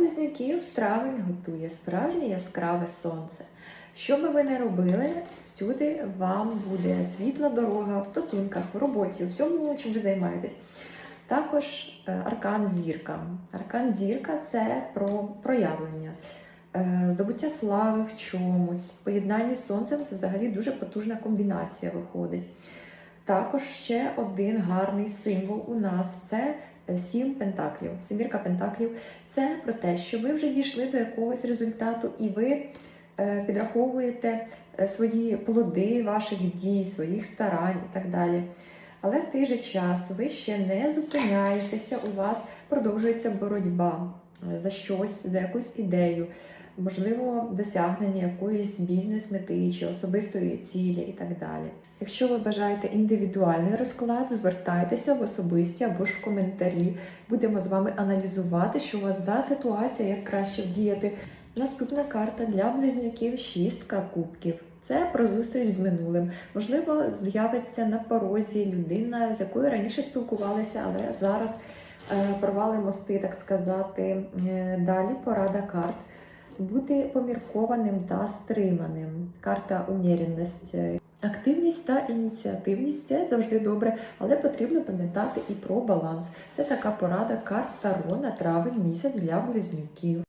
близнюків травень готує справжнє яскраве сонце. Що би ви не робили, всюди вам буде світла дорога в стосунках, в роботі, у всьому, чим ви займаєтесь. Також е, аркан зірка. Аркан зірка це про проявлення, е, здобуття слави в чомусь. В поєднанні з сонцем це взагалі дуже потужна комбінація виходить. Також ще один гарний символ у нас це сім пентаклів. Сімірка пентаклів це про те, що ви вже дійшли до якогось результату, і ви е, підраховуєте е, свої плоди ваших дій, своїх старань і так далі. Але в той же час ви ще не зупиняєтеся, у вас продовжується боротьба е, за щось, за якусь ідею, можливо, досягнення якоїсь бізнес-мети чи особистої цілі і так далі. Якщо ви бажаєте індивідуальний розклад, звертайтеся в особисті або ж в коментарі. Будемо з вами аналізувати, що у вас за ситуація, як краще вдіяти. Наступна карта для близнюків шістка кубків. Це про зустріч з минулим. Можливо, з'явиться на порозі людина, з якою раніше спілкувалися, але зараз е, порвали мости, так сказати. Е, Далі порада карт. Бути поміркованим та стриманим. Карта уміряність. Активність та ініціативність це завжди добре, але потрібно пам'ятати і про баланс. Це така порада карт Таро на травень місяць для близнюків.